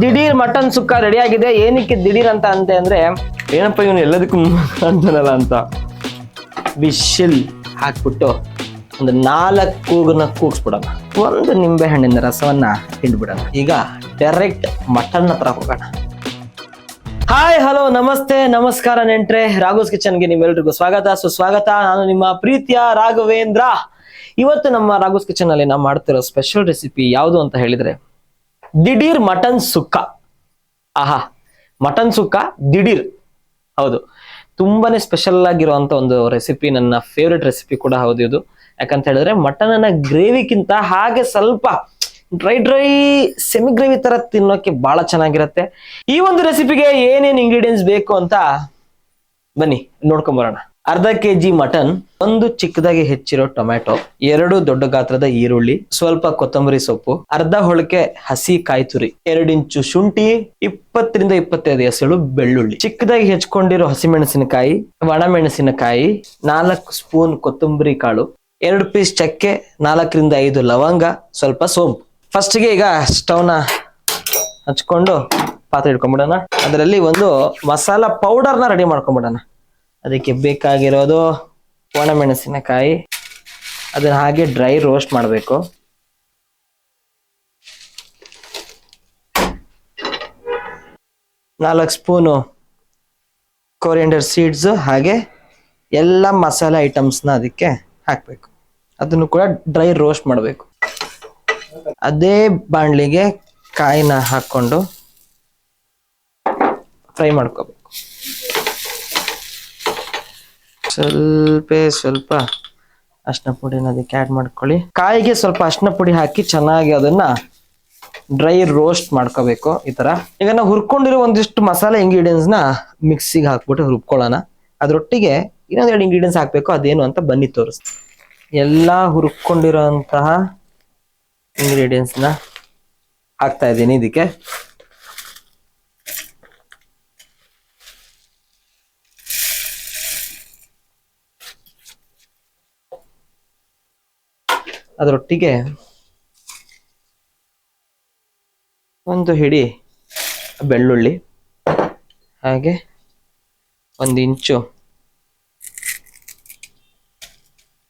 ದಿಢೀರ್ ಮಟನ್ ಸುಕ್ಕ ರೆಡಿ ಆಗಿದೆ. ಏನಕ್ಕೆ ದಿಢೀರ್ ಅಂತ ಅಂತೆ ಅಂದ್ರೆ ಏನಪ್ಪ ಇವನು ಎಲ್ಲದಕ್ಕೂ ಅಂತಾನಲ್ಲ ಅಂತ. ಬಿಸಿಲ್ ಹಾಕ್ಬಿಟ್ಟು ಒಂದು ನಾಲ್ಕು ಕೂಗನ್ನ ಕೂಗಿಸ್ಬಿಡೋಣ. ಒಂದು ನಿಂಬೆ ಹಣ್ಣಿನ ರಸವನ್ನ ಹಿಂಡ್ಬಿಡೋಣ. ಈಗ ಡೈರೆಕ್ಟ್ ಮಟನ್ ಹತ್ರ ಹೋಗೋಣ. ಹಾಯ್ ಹಲೋ ನಮಸ್ತೆ ನಮಸ್ಕಾರ ನೆಂಟ್ರೆ. ರಾಘೋಸ್ ಕಿಚನ್ಗೆ ನಿಮ್ಮೆಲ್ರಿಗೂ ಸ್ವಾಗತ. ಸುಸ್ವಾಗತ. ನಾನು ನಿಮ್ಮ ಪ್ರೀತಿಯ ರಾಘವೇಂದ್ರ. ಇವತ್ತು ನಮ್ಮ ರಾಘೋಸ್ ಕಿಚನ್ ಅಲ್ಲಿ ನಾವು ಮಾಡ್ತಿರೋ ಸ್ಪೆಷಲ್ ರೆಸಿಪಿ ಯಾವುದು ಅಂತ ಹೇಳಿದ್ರೆ ದಿಢೀರ್ ಮಟನ್ ಸುಕ್ಕ. ಆಹಾ, ಮಟನ್ ಸುಕ್ಕ ದಿಢೀರ್. ಹೌದು. ತುಂಬಾನೇ ಸ್ಪೆಷಲ್ ಆಗಿರುವಂತ ಒಂದು ರೆಸಿಪಿ ನನ್ನ ಫೇವ್ರೆಟ್ ರೆಸಿಪಿ ಕೂಡ ಹೌದು ಇದು. ಯಾಕಂತ ಹೇಳಿದ್ರೆ ಮಟನ್ ಅನ್ನ ಗ್ರೇವಿಕ್ಕಿಂತ ಹಾಗೆ ಸ್ವಲ್ಪ ಡ್ರೈ ಡ್ರೈ ಸೆಮಿ ಗ್ರೇವಿ ತರ ತಿನ್ನೋಕೆ ಬಹಳ ಚೆನ್ನಾಗಿರುತ್ತೆ. ಈ ಒಂದು ರೆಸಿಪಿಗೆ ಏನೇನು ಇಂಗ್ರೀಡಿಯೆಂಟ್ಸ್ ಬೇಕು ಅಂತ ಬನ್ನಿ, ನೋಡ್ಕೊಂಡ್ ಬರೋಣ. ಅರ್ಧ ಕೆಜಿ ಮಟನ್, ಒಂದು ಚಿಕ್ಕದಾಗಿ ಹೆಚ್ಚಿರೋ ಟೊಮ್ಯಾಟೊ, ಎರಡು ದೊಡ್ಡ ಗಾತ್ರದ ಈರುಳ್ಳಿ, ಸ್ವಲ್ಪ ಕೊತ್ತಂಬರಿ ಸೊಪ್ಪು, ಅರ್ಧ ಹೊಳಕೆ ಹಸಿ ಕಾಯಿ ತುರಿ ಇಂಚು ಶುಂಠಿ, ಇಪ್ಪತ್ತರಿಂದ ಇಪ್ಪತ್ತೈದು ಎಸಳು ಬೆಳ್ಳುಳ್ಳಿ. ಚಿಕ್ಕದಾಗಿ ಹೆಚ್ಕೊಂಡಿರೋ ಹಸಿಮೆಣಸಿನಕಾಯಿ, ಒಣಮೆಣಸಿನಕಾಯಿ, ನಾಲ್ಕು ಸ್ಪೂನ್ ಕೊತ್ತಂಬರಿ ಕಾಳು, ಎರಡು ಪೀಸ್ ಚಕ್ಕೆ, ನಾಲ್ಕರಿಂದ ಐದು ಲವಂಗ, ಸ್ವಲ್ಪ ಸೋಂಪು. ಫಸ್ಟ್ಗೆ ಈಗ ಸ್ಟವ್ನ ಹಚ್ಕೊಂಡು ಪಾತ್ರೆ ಇಟ್ಕೊಂಡ್ಬಿಡೋಣ ಅದರಲ್ಲಿ ಒಂದು ಮಸಾಲ ಪೌಡರ್ನ ರೆಡಿ ಮಾಡ್ಕೊಂಡ್ಬಿಡೋಣ ಅದಕ್ಕೆ ಬೇಕಾಗಿರೋದು ಒಣಮೆಣಸಿನಕಾಯಿ. ಅದನ್ನ ಹಾಗೆ ಡ್ರೈ ರೋಸ್ಟ್ ಮಾಡಬೇಕು. ನಾಲ್ಕು ಸ್ಪೂನು ಕೊರಿಯಂಡರ್ ಸೀಡ್ಸು ಹಾಗೆ ಎಲ್ಲ ಮಸಾಲೆ ಐಟಮ್ಸ್ನ ಅದಕ್ಕೆ ಹಾಕಬೇಕು. ಅದನ್ನು ಕೂಡ ಡ್ರೈ ರೋಸ್ಟ್ ಮಾಡಬೇಕು. ಅದೇ ಬಾಣಲಿಗೆ ಕಾಯಿನ ಹಾಕ್ಕೊಂಡು ಫ್ರೈ ಮಾಡ್ಕೋಬೇಕು. ಸ್ವಲ್ಪ ಸ್ವಲ್ಪ ಅರ್ಶಿನ ಪುಡಿನ ಅದಕ್ಕೆ ಆ್ಯಡ್ ಮಾಡ್ಕೊಳ್ಳಿ. ಕಾಯಿಗೆ ಸ್ವಲ್ಪ ಅರ್ಶಿನ ಪುಡಿ ಹಾಕಿ ಚೆನ್ನಾಗಿ ಅದನ್ನ ಡ್ರೈ ರೋಸ್ಟ್ ಮಾಡ್ಕೋಬೇಕು ಈ ತರ. ಈಗ ನಾವು ಹುರ್ಕೊಂಡಿರೋ ಒಂದಿಷ್ಟು ಮಸಾಲೆ ಇಂಗ್ರೀಡಿಯನ್ಸ್ನ ಮಿಕ್ಸಿಗೆ ಹಾಕ್ಬಿಟ್ಟು ಹುರ್ಕೊಳ್ಳೋಣ. ಅದರೊಟ್ಟಿಗೆ ಇನ್ನೊಂದು ಎರಡು ಇಂಗ್ರೀಡಿಯೆಂಟ್ಸ್ ಹಾಕಬೇಕು, ಅದೇನು ಅಂತ ಬನ್ನಿ ತೋರಿಸ್ ಎಲ್ಲ ಹುರ್ಕೊಂಡಿರೋ ಅಂತಹ ಇಂಗ್ರೀಡಿಯನ್ಸ್ನ ಹಾಕ್ತಾ ಇದ್ದೀನಿ ಇದಕ್ಕೆ. ಅದರೊಟ್ಟಿಗೆ ಒಂದು ಹಿಡಿ ಬೆಳ್ಳುಳ್ಳಿ, ಹಾಗೆ ಒಂದು ಇಂಚು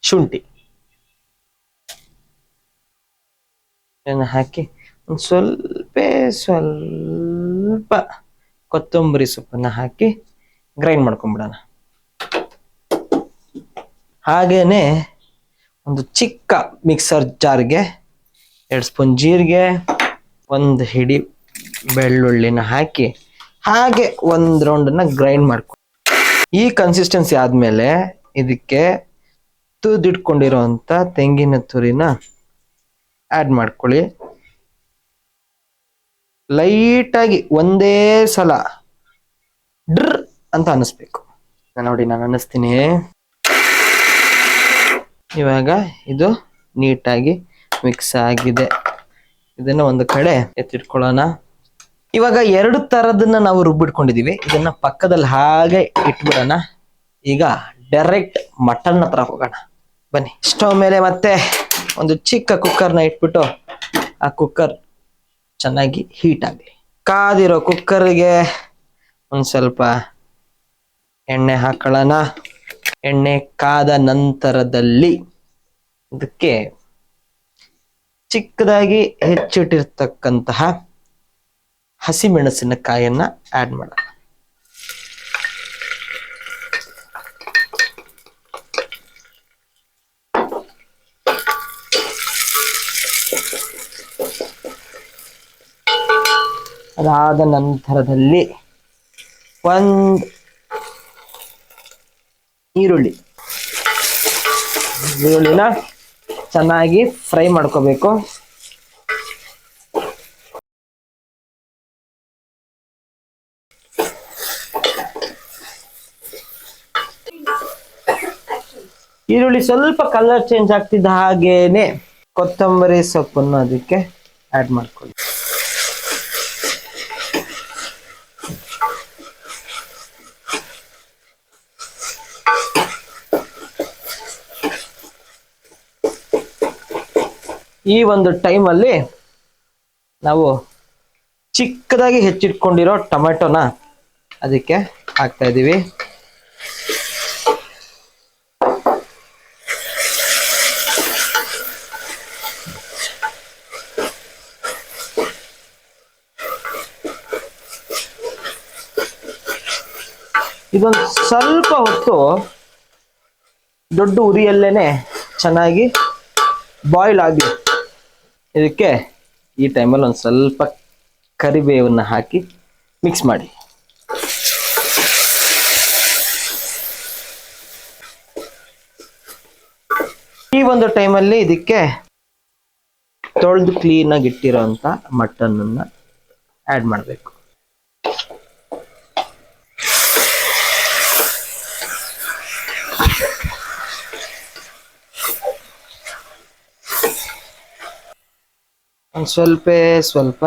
ಶುಂಠಿ. ಹಾಕಿ ಒಂದು ಸ್ವಲ್ಪ ಸ್ವಲ್ಪ ಕೊತ್ತಂಬರಿ ಸೊಪ್ಪನ್ನ ಹಾಕಿ ಗ್ರೈಂಡ್ ಮಾಡ್ಕೊಂಡ್ಬಿಡೋಣ. ಹಾಗೇನೆ ಒಂದು ಚಿಕ್ಕ ಮಿಕ್ಸರ್ ಜಾರ್ಗೆ ಎರಡು ಸ್ಪೂನ್ ಜೀರಿಗೆ, ಒಂದು ಹಿಡಿ ಬೆಳ್ಳುಳ್ಳಿನ ಹಾಕಿ ಹಾಗೆ ಒಂದು ರೌಂಡನ್ನು ಗ್ರೈಂಡ್ ಮಾಡ್ಕೊ ಈ ಕನ್ಸಿಸ್ಟೆನ್ಸಿ ಆದಮೇಲೆ ಇದಕ್ಕೆ ತುದಿಟ್ಕೊಂಡಿರೋಂಥ ತೆಂಗಿನ ತುರಿನ ಆ್ಯಡ್ ಮಾಡ್ಕೊಳ್ಳಿ. ಲೈಟಾಗಿ ಒಂದೇ ಸಲ ಡ್ರ್ ಅಂತ ಅನ್ನಿಸ್ಬೇಕು ನೋಡಿ ನಾನು ಅನ್ನಿಸ್ತೀನಿ ಇವಾಗ ಇದು ನೀಟಾಗಿ ಮಿಕ್ಸ್ ಆಗಿದೆ. ಇದನ್ನ ಒಂದು ಕಡೆ ಎತ್ತಿಟ್ಕೊಳ್ಳೋಣ. ಇವಾಗ ಎರಡು ತರದನ್ನ ನಾವು ರುಬ್ಬಿಟ್ಕೊಂಡಿದೀವಿ. ಇದನ್ನ ಪಕ್ಕದಲ್ಲಿ ಹಾಗೆ ಇಟ್ಬಿಡೋಣ. ಈಗ ಡೈರೆಕ್ಟ್ ಮಟನ್ ಹತ್ರ ಹೋಗೋಣ. ಬನ್ನಿ. ಸ್ಟವ್ ಮೇಲೆ ಮತ್ತೆ ಒಂದು ಚಿಕ್ಕ ಕುಕ್ಕರ್ನ ಇಟ್ಬಿಟ್ಟು ಆ ಕುಕ್ಕರ್ ಚೆನ್ನಾಗಿ ಹೀಟ್ ಆಗಲಿ. ಕಾದಿರೋ ಕುಕ್ಕರ್ಗೆ ಒಂದು ಸ್ವಲ್ಪ ಎಣ್ಣೆ ಹಾಕೊಳ್ಳೋಣ. ಎಣ್ಣೆ ಕಾದ ನಂತರದಲ್ಲಿ ಇದಕ್ಕೆ ಚಿಕ್ಕದಾಗಿ ಹೆಚ್ಚಿಟ್ಟಿರ್ತಕ್ಕಂತಹ ಹಸಿಮೆಣಸಿನಕಾಯನ್ನ ಆಡ್ ಮಾಡೋಣ. ಅದಾದ ನಂತರದಲ್ಲಿ ಒಂದು ಈರುಳ್ಳಿ. ಈರುಳ್ಳಿನ ಚೆನ್ನಾಗಿ ಫ್ರೈ ಮಾಡ್ಕೋಬೇಕು. ಈರುಳ್ಳಿ ಸ್ವಲ್ಪ ಕಲರ್ ಚೇಂಜ್ ಆಗ್ತಿದ್ದ ಹಾಗೇನೆ ಕೊತ್ತಂಬರಿ ಸೊಪ್ಪನ್ನು ಅದಕ್ಕೆ ಆಡ್ ಮಾಡ್ಕೊಳ್ಳಿ. ಈ ಒಂದು ಟೈಮಲ್ಲಿ ನಾವು ಚಿಕ್ಕದಾಗಿ ಹೆಚ್ಚಿಟ್ಕೊಂಡಿರೋ ಟೊಮೆಟೊನ ಅದಕ್ಕೆ ಹಾಕ್ತಾ ಇದ್ದೀವಿ. ಇದೊಂದು ಸ್ವಲ್ಪ ಹೊತ್ತು ದೊಡ್ಡ ಉರಿಯಲ್ಲೇನೆ ಚೆನ್ನಾಗಿ ಬಾಯ್ಲ್ ಆಗಿ ಇದಕ್ಕೆ ಈ ಟೈಮಲ್ಲಿ ಒಂದು ಸ್ವಲ್ಪ ಕರಿಬೇವನ್ನು ಹಾಕಿ ಮಿಕ್ಸ್ ಮಾಡಿ. ಈ ಒಂದು ಟೈಮಲ್ಲಿ ಇದಕ್ಕೆ ತೊಳೆದು ಕ್ಲೀನಾಗಿ ಇಟ್ಟಿರೋಂಥ ಮಟನನ್ನು ಆ್ಯಡ್ ಮಾಡಬೇಕು. ಒಂದು ಸ್ವಲ್ಪ ಸ್ವಲ್ಪ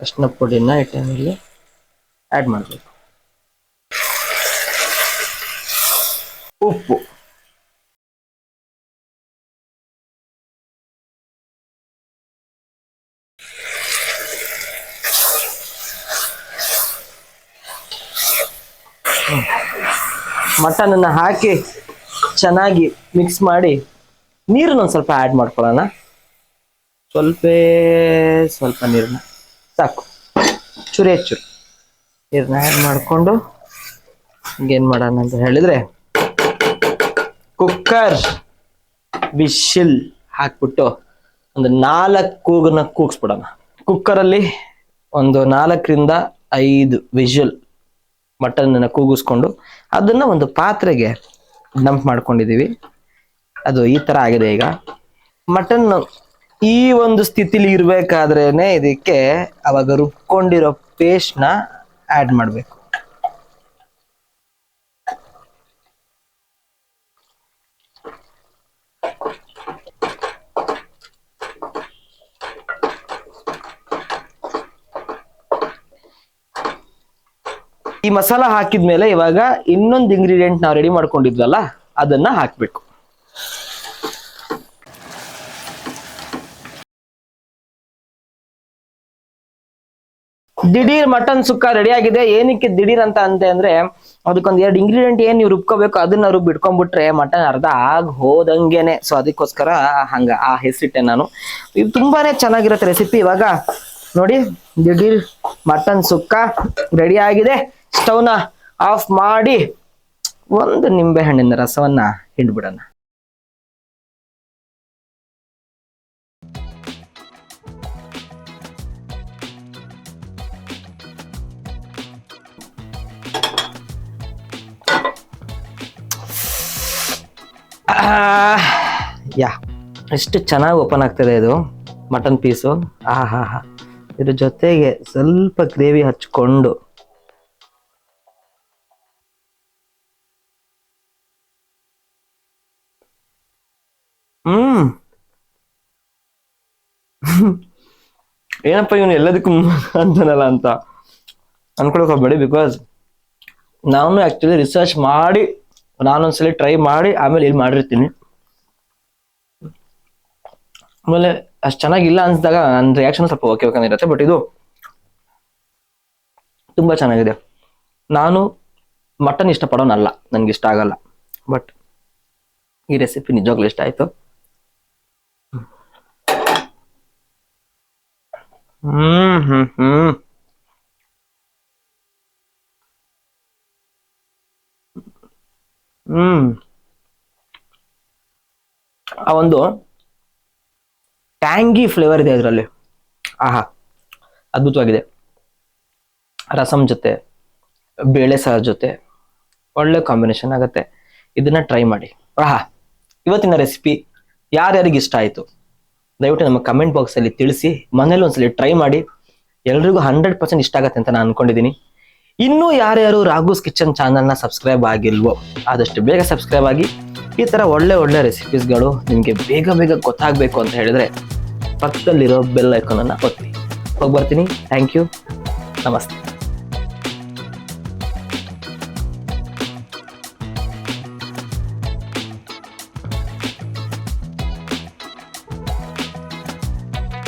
ಅರ್ಶಿನ ಪುಡಿನ ಈ ಟೈಮಲ್ಲಿ ಆ್ಯಡ್ ಮಾಡಬೇಕು. ಉಪ್ಪು. ಮಟನನ್ನು ಹಾಕಿ ಚೆನ್ನಾಗಿ ಮಿಕ್ಸ್ ಮಾಡಿ ನೀರನ್ನೊಂದು ಸ್ವಲ್ಪ ಆ್ಯಡ್ ಮಾಡ್ಕೊಳ್ಳೋಣ. ಸ್ವಲ್ಪ ಸ್ವಲ್ಪ ನೀರನ್ನ ಸಾಕು. ಚೂರು ಹೆಚ್ಚು ನೀರನ್ನ ಆ್ಯಡ್ ಮಾಡಿಕೊಂಡು ಹಿಂಗೇನು ಮಾಡೋಣ ಅಂತ ಹೇಳಿದ್ರೆ ಕುಕ್ಕರ್ ವಿಶಿಲ್ ಹಾಕ್ಬಿಟ್ಟು ಒಂದು ನಾಲ್ಕು ಕೂಗನ್ನ ಕೂಗಿಸ್ಬಿಡೋಣ. ಕುಕ್ಕರಲ್ಲಿ ಒಂದು ನಾಲ್ಕರಿಂದ ಐದು ವಿಷಲ್ ಮಟನ್ನ ಕೂಗಿಸ್ಕೊಂಡು ಅದನ್ನ ಒಂದು ಪಾತ್ರೆಗೆ ಡಂಪ್ ಮಾಡ್ಕೊಂಡಿದ್ದೀವಿ. ಅದು ಈ ಥರ ಆಗಿದೆ ಈಗ. ಮಟನ್ ಈ ಒಂದು ಸ್ಥಿತಿಲಿ ಇರ್ಬೇಕಾದ್ರೇನೆ ಇದಕ್ಕೆ ಅವಾಗ ರುಬ್ಕೊಂಡಿರೋ ಪೇಸ್ಟ್ನ ಆಡ್ ಮಾಡಬೇಕು. ಈ ಮಸಾಲ ಹಾಕಿದ್ಮೇಲೆ ಇವಾಗ ಇನ್ನೊಂದು ಇಂಗ್ರೀಡಿಯೆಂಟ್ ನಾವು ರೆಡಿ ಮಾಡ್ಕೊಂಡಿದ್ವಲ್ಲ, ಅದನ್ನ ಹಾಕ್ಬೇಕು. ದಿಢೀರ್ ಮಟನ್ ಸುಕ್ಕ ರೆಡಿ ಆಗಿದೆ. ಏನಕ್ಕೆ ದಿಢೀರ್ ಅಂತ ಅಂತೆ ಅಂದ್ರೆ, ಅದಕ್ಕೊಂದ್ ಎರಡು ಇಂಗ್ರೀಡಿಯಂಟ್ ಏನ್ ನೀವು ರುಬ್ಕೋಬೇಕು ಅದನ್ನ ರುಬ್ ಇಟ್ಕೊಂಡ್ಬಿಟ್ರೆ ಮಟನ್ ಅರ್ಧ ಆಗ ಹೋದಂಗೆನೆ. ಸೊ ಅದಕ್ಕೋಸ್ಕರ ಹಂಗ ಆ ಹೆಸರಿಟ್ಟೆ ನಾನು. ಇದು ತುಂಬಾನೇ ಚೆನ್ನಾಗಿರುತ್ತೆ ರೆಸಿಪಿ ಇವಾಗ. ನೋಡಿ, ದಿಢೀರ್ ಮಟನ್ ಸುಕ್ಕ ರೆಡಿ ಆಗಿದೆ. ಸ್ಟವ್ನ ಆಫ್ ಮಾಡಿ ಒಂದು ನಿಂಬೆ ಹಣ್ಣಿನ ರಸವನ್ನ ಹಿಂಡ್ಬಿಡೋಣ. ಯಾ. ಎಷ್ಟು ಚೆನ್ನಾಗಿ ಓಪನ್ ಆಗ್ತದೆ ಇದು ಮಟನ್ ಪೀಸು ಆ ಹಾ ಹಾ ಇದ್ರ ಜೊತೆಗೆ ಸ್ವಲ್ಪ ಗ್ರೇವಿ ಹಚ್ಕೊಂಡು. ಹ್ಮ್. ಏನಪ್ಪ ಇವನು ಎಲ್ಲದಕ್ಕೂ ಅಂತಾನಲ್ಲ ಅಂತ. ಅನ್ಕೊಳಕ್ ಹೋಗ್ಬೇಡಿ ಬಿಕಾಸ್ ನಾನು ಆ್ಯಕ್ಚುಲಿ ರಿಸರ್ಚ್ ಮಾಡಿ, ನಾನೊಂದ್ಸಲಿ ಟ್ರೈ ಮಾಡಿ, ಆಮೇಲೆ ಇಲ್ಲಿ ಮಾಡಿರ್ತೀನಿ. ಆಮೇಲೆ ಅಷ್ಟು ಚೆನ್ನಾಗಿಲ್ಲ ಅನ್ಸಿದಾಗ ನನ್ನ ರಿಯಾಕ್ಷನ್ ಸ್ವಲ್ಪ ಓಕೆ ಓಕೆ ಇರುತ್ತೆ ಬಟ್ ಇದು ತುಂಬಾ ಚೆನ್ನಾಗಿದೆ. ನಾನು ಮಟನ್ ಇಷ್ಟಪಡೋನಲ್ಲ ನನಗೆ ಇಷ್ಟ ಆಗಲ್ಲ. ಬಟ್ ಈ ರೆಸಿಪಿ ನಿಜವಾಗ್ಲೂ ಇಷ್ಟ ಆಯ್ತು. ಹ್ಮ್ ಹ್ಮ್ ಹ್ಮ್. ಹ್ಮ್. ಆ ಒಂದು ಟ್ಯಾಂಗಿ ಫ್ಲೇವರ್ ಇದೆ ಅದರಲ್ಲಿ. ಆಹಾ, ಅದ್ಭುತವಾಗಿದೆ. ರಸಂ ಜೊತೆ, ಬೇಳೆ ಸಾರು ಜೊತೆ, ಒಳ್ಳೆ ಕಾಂಬಿನೇಷನ್ ಆಗುತ್ತೆ. ಇದನ್ನ ಟ್ರೈ ಮಾಡಿ. ಆಹಾ, ಇವತ್ತಿನ ರೆಸಿಪಿ ಯಾರ್ಯಾರಿಗೆ ಇಷ್ಟ ಆಯಿತು? ದಯವಿಟ್ಟು ನಮ್ಮ ಕಮೆಂಟ್ ಬಾಕ್ಸಲ್ಲಿ ತಿಳಿಸಿ, ಮನೇಲಿ ಒಂದ್ಸಲಿ ಟ್ರೈ ಮಾಡಿ. ಎಲ್ರಿಗೂ ಹಂಡ್ರೆಡ್ ಪರ್ಸೆಂಟ್ ಇಷ್ಟ ಆಗತ್ತೆ ಅಂತ ನಾನು ಅನ್ಕೊಂಡಿದ್ದೀನಿ ಇನ್ನೂ ಯಾರ್ಯಾರು ರಾಘುಸ್ ಕಿಚನ್ ಚಾನಲ್ನ ಸಬ್ಸ್ಕ್ರೈಬ್ ಆಗಿಲ್ವೋ, ಆದಷ್ಟು ಬೇಗ ಸಬ್ಸ್ಕ್ರೈಬ್ ಆಗಿ. ಈ ಥರ ಒಳ್ಳೆ ಒಳ್ಳೆ ರೆಸಿಪೀಸ್ಗಳು ನಿಮಗೆ ಬೇಗ ಬೇಗ ಗೊತ್ತಾಗಬೇಕು ಅಂತ ಹೇಳಿದ್ರೆ ಪಕ್ಕದಲ್ಲಿರೋ ಬೆಲ್ ಐಕಾನನ್ನು ಒತ್ತಿ. ಹೋಗಿ ಬರ್ತೀನಿ. ಥ್ಯಾಂಕ್ ಯು ನಮಸ್ತೆ.